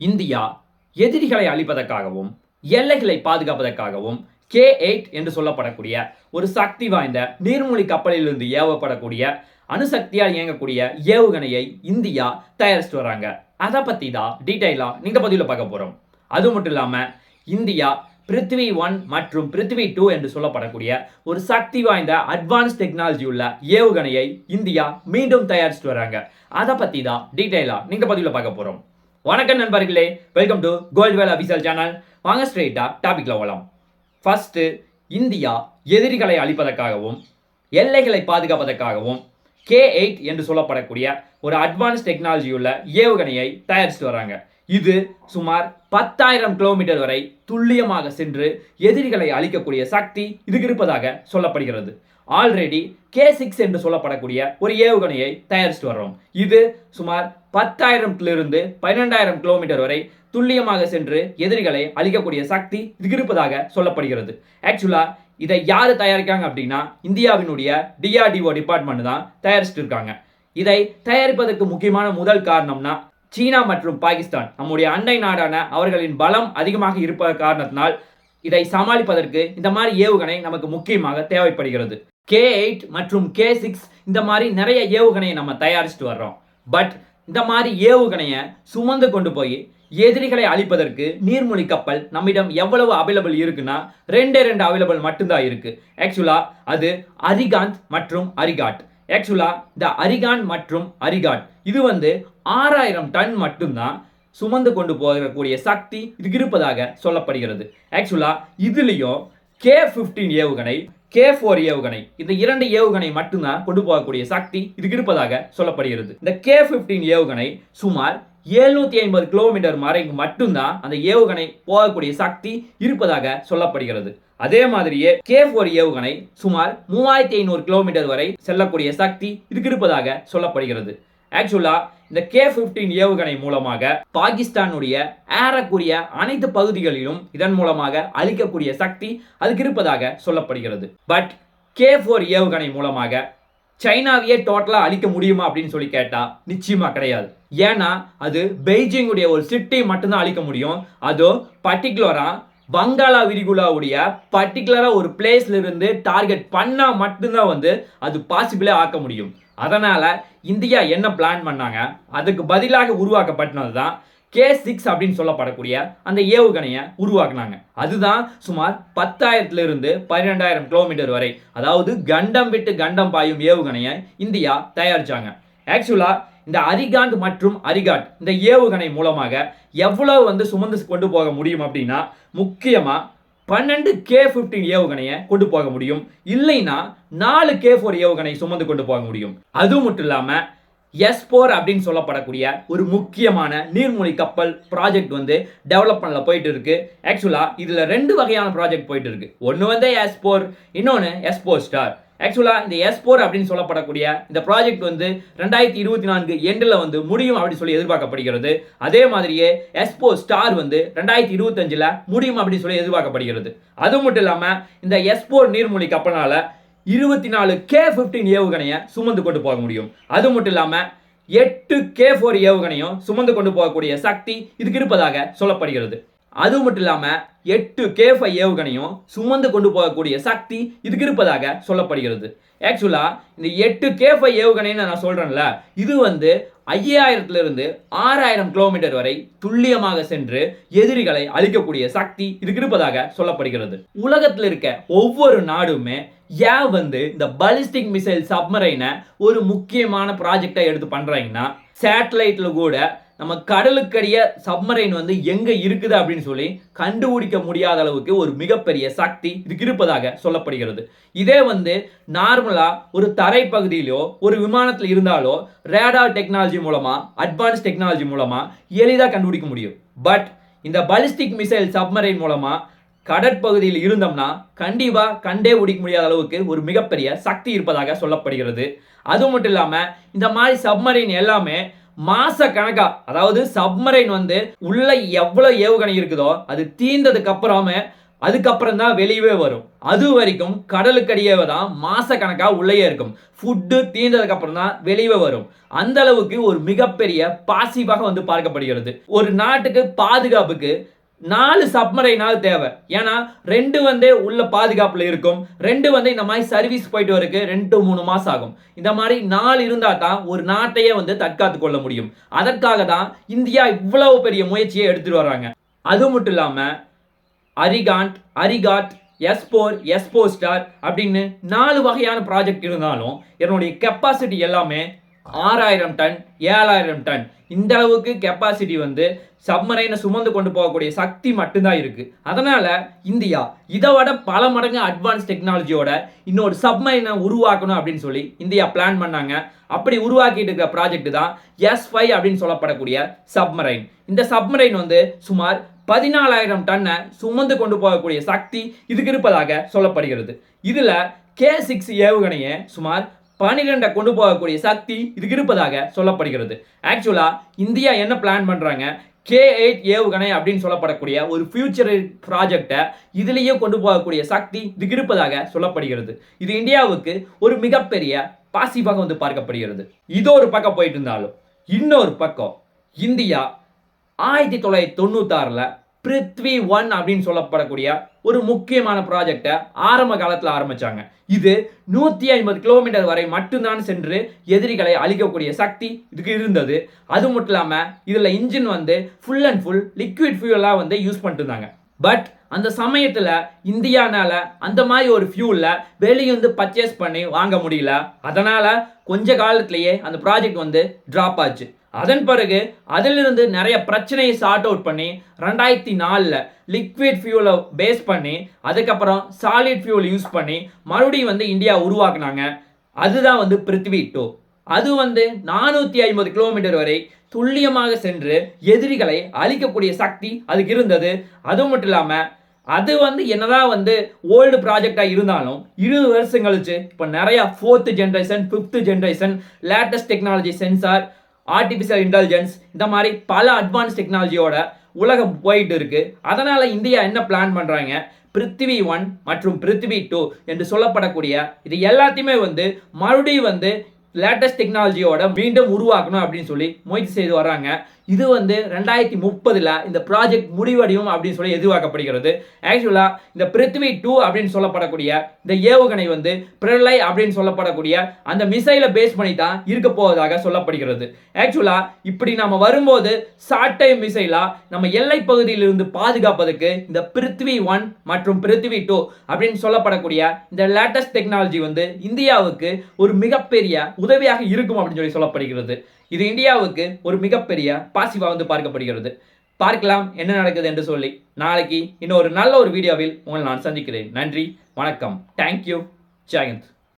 India எதிரிகளை அழிப்பதற்காகவும் எல்லைகளை பாதுகாப்பதற்காகவும் K eight என்று சொல்லப்படக்கூடிய ஒரு சக்தி வாய்ந்த நீர்மூழ்கி கப்பலிலிருந்து ஏவப்படக்கூடிய அணுசக்தியால் இயங்கக்கூடிய ஏவுகணையை இந்தியா தயாரிச்சுட்டு வராங்க. அதை பற்றி தான் டீட்டெயிலாக இந்த பதிவில் பார்க்க போகிறோம் அது மட்டும் இல்லாமல் இந்தியா பிருத்வி ஒன் மற்றும் பிருத்வி டூ என்று சொல்லப்படக்கூடிய ஒரு சக்தி வாய்ந்த அட்வான்ஸ் டெக்னாலஜி உள்ள ஏவுகணையை இந்தியா மீண்டும் தயாரிச்சுட்டு வராங்க. அதை பற்றி தான் டீட்டெயிலாக நீங்கள் பதிவில் பார்க்க போகிறோம் வணக்கம் நண்பர்களே welcome to Goldwell official channel வாங்க ஸ்ட்ரெயிட்டாக டாபிக்ல போகலாம் ஃபர்ஸ்ட் இந்தியா எதிரிகளை அழிப்பதற்காகவும் எல்லைகளை பாதுகாப்பதற்காகவும் கே எயிட் என்று சொல்லப்படக்கூடிய ஒரு அட்வான்ஸ் டெக்னாலஜியுள்ள ஏவுகணையை தயாரிச்சுட்டு வராங்க. இது சுமார் பத்தாயிரம் கிலோமீட்டர் வரை துல்லியமாக சென்று எதிரிகளை அழிக்கக்கூடிய சக்தி இதுக்கு இருப்பதாக சொல்லப்படுகிறது. ஆல்ரெடி கே சிக்ஸ் என்று சொல்லப்படக்கூடிய ஒரு ஏவுகணையை தயாரிச்சுட்டு வர்றோம். இது சுமார் பத்தாயிரம்லிருந்து பன்னிரெண்டாயிரம் கிலோமீட்டர் வரை துல்லியமாக சென்று எதிரிகளை அழிக்கக்கூடிய சக்தி இருப்பதாக சொல்லப்படுகிறது. ஆக்சுவலா இதை யார் தயாரிக்காங்க அப்படின்னா இந்தியாவினுடைய டிஆர்டிஓ டிபார்ட்மெண்ட் தான் தயாரிச்சுட்டு இருக்காங்க இதை தயாரிப்பதற்கு முக்கியமான முதல் காரணம்னா சீனா மற்றும் பாகிஸ்தான் நம்முடைய அண்டை நாடான அவர்களின் பலம் அதிகமாக இருப்ப காரணத்தினால் இதை சமாளிப்பதற்கு இந்த மாதிரி ஏவுகணை நமக்கு முக்கியமாக தேவைப்படுகிறது. கே எயிட் மற்றும் கே சிக்ஸ் இந்த மாதிரி நிறைய ஏவுகணையை நம்ம தயாரிச்சுட்டு வர்றோம். பட் இந்த மாதிரி ஏவுகணையை சுமந்து கொண்டு போய் எதிரிகளை அழிப்பதற்கு நீர்மூழ்கி கப்பல் நம்மிடம் எவ்வளவு அவைலபிள் இருக்குன்னா ரெண்டே ரெண்டு அவைலபிள் மட்டும்தான் இருக்கு. ஆக்சுவலா அது அரிகாந்த் மற்றும் அரிகாட் ஆக்சுவலா இந்த அரிகான் மற்றும் அரிகாட் இது வந்து ஆறாயிரம் டன் மட்டும்தான் சுமந்து கொண்டு போகக்கூடிய சக்தி இதுக்கு இருப்பதாக சொல்லப்படுகிறது. ஆக்சுவலா இதுலேயும் கே ஃபிஃப்டீன் ஏவுகணை கே ஃபோர் ஏவுகணை. இந்த இரண்டு ஏவுகணை மட்டும்தான் கொண்டு போகக்கூடிய சக்தி இதுக்கு இருப்பதாக சொல்லப்படுகிறது. இந்த கே ஃபிஃப்டீன் ஏவுகணை சுமார் எழுநூத்தி ஐம்பது கிலோமீட்டர் வரைக்கும் மட்டும்தான் அந்த ஏவுகணை போகக்கூடிய சக்தி இருப்பதாக சொல்லப்படுகிறது. அதே மாதிரியே கே ஃபோர் ஏவுகணை சுமார் மூவாயிரத்தி ஐநூறு கிலோமீட்டர் வரை செல்லக்கூடிய சக்தி இதுக்கு இருப்பதாக சொல்லப்படுகிறது. ஆக்சுவலாக இந்த கே ஃபிஃப்டீன் ஏவுகணை மூலமாக பாகிஸ்தானுடைய ஏறக்குரிய அனைத்து பகுதிகளிலும் இதன் மூலமாக அழிக்கக்கூடிய சக்தி அதுக்கு இருப்பதாக சொல்லப்படுகிறது. பட் கே ஃபோர் ஏவுகணை மூலமாக சைனாவையே டோட்டலாக அழிக்க முடியுமா அப்படின்னு சொல்லி கேட்டால் நிச்சயமாக கிடையாது. ஏன்னா அது பெய்ஜிங்குடைய ஒரு சிட்டி மட்டும்தான் அழிக்க முடியும். அதோ பர்டிகுலராக வங்காளா விரிகுலாவுடைய பர்டிகுலராக ஒரு பிளேஸ்ல இருந்து டார்கெட் பண்ணால் மட்டும்தான் வந்து அது பாசிபிளே ஆக்க முடியும். அதனால் இந்தியா என்ன பிளான் பண்ணாங்க? அதுக்கு பதிலாக உருவாக்கப்பட்டது தான் கே சிக்ஸ் அப்படின்னு சொல்லப்படக்கூடிய அந்த ஏவுகணையை உருவாக்குனாங்க. அதுதான் சுமார் பத்தாயிரத்துலேருந்து பன்னிரெண்டாயிரம் கிலோமீட்டர் வரை அதாவது கண்டம் விட்டு கண்டம் பாயும் ஏவுகணையை இந்தியா தயாரித்தாங்க ஆக்சுவலாக இந்த அரிகாண்ட் மற்றும் அரிகாட் இந்த ஏவுகணை மூலமாக எவ்வளவு வந்து சுமந்து கொண்டு போக முடியும் அப்படின்னா முக்கியமாக பன்னெண்டு கே ஃபிஃப்டீன் ஏவுகணையை கொண்டு போக முடியும். இல்லைன்னா நாலு கே ஃபோர் ஏவுகணை சுமந்து கொண்டு போக முடியும். அது மட்டும் இல்லாம எஸ் போர் அப்படின்னு சொல்லப்படக்கூடிய ஒரு முக்கியமான நீர்மூழ்கி கப்பல் ப்ராஜெக்ட் வந்து டெவலப்மெண்ட்ல போயிட்டு இருக்கு. ஆக்சுவலா இதுல ரெண்டு வகையான ப்ராஜெக்ட் போயிட்டு இருக்கு. ஒன்று வந்து எஸ் போர் இன்னொன்று எஸ் போர் ஸ்டார் ஆக்சுவலாக இந்த எஸ் போர் அப்படின்னு சொல்லப்படக்கூடிய இந்த ப்ராஜெக்ட் வந்து ரெண்டாயிரத்தி இருபத்தி நான்கு எண்டில் வந்து முடியும் அப்படின்னு சொல்லி எதிர்பார்க்கப்படுகிறது. அதே மாதிரியே எஸ்போ ஸ்டார் வந்து ரெண்டாயிரத்தி இருபத்தஞ்சில் முடியும் அப்படின்னு சொல்லி எதிர்பார்க்கப்படுகிறது. அது மட்டும் இல்லாமல் இந்த எஸ்போர் நீர்மூழ்கி கப்பலால் இருபத்தி நாலு கே ஃபிஃப்டீன் ஏவுகணையை சுமந்து கொண்டு போக முடியும். அது மட்டும் இல்லாமல் எட்டு கே ஃபோர் ஏவுகணையும் சுமந்து கொண்டு போகக்கூடிய சக்தி இதுக்கு இருப்பதாக சொல்லப்படுகிறது. அது மட்டும் இல்லாமல் எட்டு கே ஃபைவ் ஏவுகணையும் சுமந்து கொண்டு போகக்கூடிய சக்தி இதுக்கு இருப்பதாக சொல்லப்படுகிறது. ஆக்சுவலாக இந்த எட்டு கே ஃபைவ் ஏவுகணைன்னு நான் சொல்கிறேன்ல இது வந்து ஐயாயிரத்துலேருந்து ஆறாயிரம் கிலோமீட்டர் வரை துல்லியமாக சென்று எதிரிகளை அழிக்கக்கூடிய சக்தி இதுக்கு இருப்பதாக சொல்லப்படுகிறது. உலகத்தில் இருக்க ஒவ்வொரு நாடுமே ஏன் வந்து இந்த பலிஸ்டிக் மிசைல் சப்மரைனை ஒரு முக்கியமான ப்ராஜெக்டாக எடுத்து பண்ணுறாங்கன்னா சேட்டலைட்டில் கூட நம்ம கடலுக்கடிய சப்மரைன் வந்து எங்க இருக்குது அப்படின்னு சொல்லி கண்டுபிடிக்க முடியாத அளவுக்கு ஒரு மிகப்பெரிய சக்தி இதுக்கு இருப்பதாக சொல்லப்படுகிறது. இதே வந்து நார்மலா ஒரு தரைப்பகுதியிலோ ஒரு விமானத்தில் இருந்தாலோ ரேடார் டெக்னாலஜி மூலமா அட்வான்ஸ் டெக்னாலஜி மூலமா எளிதாக கண்டுபிடிக்க முடியும். பட் இந்த பலிஸ்டிக் மிசைல் சப்மரைன் மூலமா கடற்பகுதியில் இருந்தோம்னா கண்டிப்பா கண்டே பிடிக்க முடியாத அளவுக்கு ஒரு மிகப்பெரிய சக்தி இருப்பதாக சொல்லப்படுகிறது. அது மட்டும் இல்லாம இந்த மாதிரி சப்மரைன் எல்லாமே மாச கணக்கா அதாவது சப்மரைன் வந்து உள்ள எவ்வளவு ஏவுகணை இருக்குதோ அது தீர்ந்ததுக்கு அப்புறமே அதுக்கப்புறம் தான் வெளியவே வரும். அது வரைக்கும் கடலுக்கடியே தான் மாச கணக்கா உள்ளேயே இருக்கும். ஃபுட்டு தீர்ந்ததுக்கு அப்புறம் தான் வெளியே வரும். அந்த அளவுக்கு ஒரு மிகப்பெரிய பாசிவாக வந்து பார்க்கப்படுகிறது. ஒரு நாட்டுக்கு பாதுகாப்புக்கு நாலு சப்மரைனாவது தேவை. ஏன்னா ரெண்டு வந்து உள்ள பாதுகாப்புல இருக்கும். ரெண்டு வந்து இந்த மாதிரி சர்வீஸ் போயிட்டு வரக்கு ரெண்டு மூணு மாசம் ஆகும். இந்த மாதிரி நாலு இருந்தா தான் ஒரு நாட்டையே வந்து தற்காத்து கொள்ள முடியும். அதற்காக தான் இந்தியா இவ்வளவு பெரிய முயற்சியை எடுத்துட்டு வர்றாங்க. அது மட்டும் இல்லாம Arihant Arighat S four star அப்படின்னு நாலு வகையான ப்ராஜெக்ட் இருந்தாலும் என்னுடைய கெப்பாசிட்டி எல்லாமே ஆறாயிரம் டன் ஏழாயிரம் டன். இந்த அளவுக்கு கெப்பாசிட்டி வந்து சப்மரைனை சுமந்து கொண்டு போகக்கூடிய சக்தி மட்டும்தான் இருக்குது அதனால் இந்தியா இதை விட பல மடங்கு அட்வான்ஸ் டெக்னாலஜியோட இன்னொரு சப்மரைனை உருவாக்கணும் அப்படின்னு சொல்லி இந்தியா பிளான் பண்ணாங்க. அப்படி உருவாக்கிட்டு இருக்கிற ப்ராஜெக்ட் தான் எஸ் ஃபைவ் அப்படின்னு சொல்லப்படக்கூடிய சப்மரைன் இந்த சப்மரைன் வந்து சுமார் பதினாலாயிரம் டன்னை சுமந்து கொண்டு போகக்கூடிய சக்தி இதுக்கு இருப்பதாக சொல்லப்படுகிறது. இதில் கே சிக்ஸ் ஏவுகணையை சுமார் பனிரெண்டை கொண்டு போகக்கூடிய சக்தி இதுக்கு இருப்பதாக சொல்லப்படுகிறது. ஆக்சுவலாக இந்தியா என்ன பிளான் பண்ணுறாங்க கே எயிட் ஏவுகணை அப்படின்னு சொல்லப்படக்கூடிய ஒரு ஃபியூச்சர் ப்ராஜெக்டை இதுலேயே கொண்டு போகக்கூடிய சக்தி இதுக்கு இருப்பதாக சொல்லப்படுகிறது. இது இந்தியாவுக்கு ஒரு மிகப்பெரிய பாசிவாக வந்து பார்க்கப்படுகிறது. இதோ ஒரு பக்கம் போயிட்டு இருந்தாலும் இன்னொரு பக்கம் இந்தியா ஆயிரத்தி தொள்ளாயிரத்தி தொண்ணூத்தாறில் பிருத்வி ஒன் அப்படின்னு சொல்லப்படக்கூடிய ஒரு முக்கியமான ப்ராஜெக்டை ஆரம்ப காலத்தில் ஆரம்பிச்சாங்க. இது நூற்றி ஐம்பது கிலோமீட்டர் வரை மட்டும்தான் சென்று எதிரிகளை அழிக்கக்கூடிய சக்தி இதுக்கு இருந்தது. அது மட்டும் இல்லாமல் இதில் இன்ஜின் வந்து ஃபுல் அண்ட் ஃபுல் லிக்விட் ஃபியூலாக வந்து யூஸ் பண்ணிட்டு இருந்தாங்க. பட் அந்த சமயத்தில் இந்தியானால அந்த மாதிரி ஒரு ஃபியூலில் வெளியே பர்ச்சேஸ் பண்ணி வாங்க முடியல. அதனால் கொஞ்ச காலத்திலேயே அந்த ப்ராஜெக்ட் வந்து ட்ராப் ஆச்சு. அதன் பிறகு அதிலிருந்து நிறைய பிரச்சனையை சார்ட் அவுட் பண்ணி ரெண்டாயிரத்தி நாலில் லிக்விட் ஃபியூலை பேஸ் பண்ணி அதுக்கப்புறம் சாலிட் ஃபியூல் யூஸ் பண்ணி மறுபடியும் வந்து இந்தியா உருவாக்குனாங்க. அதுதான் வந்து பிருத்திவி டூ அது வந்து நானூற்றி ஐம்பது கிலோமீட்டர் வரை துல்லியமாக சென்று எதிரிகளை அழிக்கக்கூடிய சக்தி அதுக்கு இருந்தது. அது மட்டும் இல்லாமல் அது வந்து என்னதான் வந்து ஓல்டு ப்ராஜெக்டாக இருந்தாலும் இருபது வருஷம் கழிச்சு இப்போ நிறையா fourth generation fifth generation latest technology sensor artificial intelligence இந்த மாதிரி பல அட்வான்ஸ் டெக்னாலஜியோட உலகம் போயிட்டு இருக்கு. அதனால இந்தியா என்ன பிளான் பண்ணுறாங்க பிருத்திவி ஒன் மற்றும் பிருத்திவி டூ என்று சொல்லப்படக்கூடிய இது எல்லாத்தையுமே வந்து மறுபடியும் வந்து லேட்டஸ்ட் டெக்னாலஜியோட மீண்டும் உருவாக்கணும் அப்படின்னு சொல்லி முயற்சி செய்து வராங்க இது வந்து ரெண்டாயிரத்தி முப்பதில் இந்த ப்ராஜெக்ட் முடிவடையும் அப்படின்னு சொல்லி எதிர்பார்க்கப்படுகிறது. ஆக்சுவலாக இந்த பிருத்வி டூ அப்படின்னு சொல்லப்படக்கூடிய இந்த ஏவுகணை வந்து பிரளை அப்படின்னு சொல்லப்படக்கூடிய அந்த மிசைலை பேஸ் பண்ணி தான் இருக்க போவதாக சொல்லப்படுகிறது. ஆக்சுவலாக இப்படி நம்ம வரும்போது ஷார்ட் டைம் மிசைலாக நம்ம எல்லை பகுதியிலிருந்து பாதுகாப்பதற்கு இந்த பிருத்வி ஒன் மற்றும் பிருத்வி டூ அப்படின்னு சொல்லப்படக்கூடிய இந்த லேட்டஸ்ட் டெக்னாலஜி வந்து இந்தியாவுக்கு ஒரு மிகப்பெரிய உதவியாக இருக்கும் அப்படின்னு சொல்லி சொல்லப்படுகிறது. இது இந்தியாவுக்கு ஒரு மிகப்பெரிய பாசிவாக வந்து பார்க்கப்படுகிறது. பார்க்கலாம் என்ன நடக்குது என்று சொல்லி நாளைக்கு இன்னொரு நல்ல ஒரு வீடியோவில் உங்களை நான் சந்திக்கிறேன். நன்றி வணக்கம். தேங்க்யூ ஜெயந்த்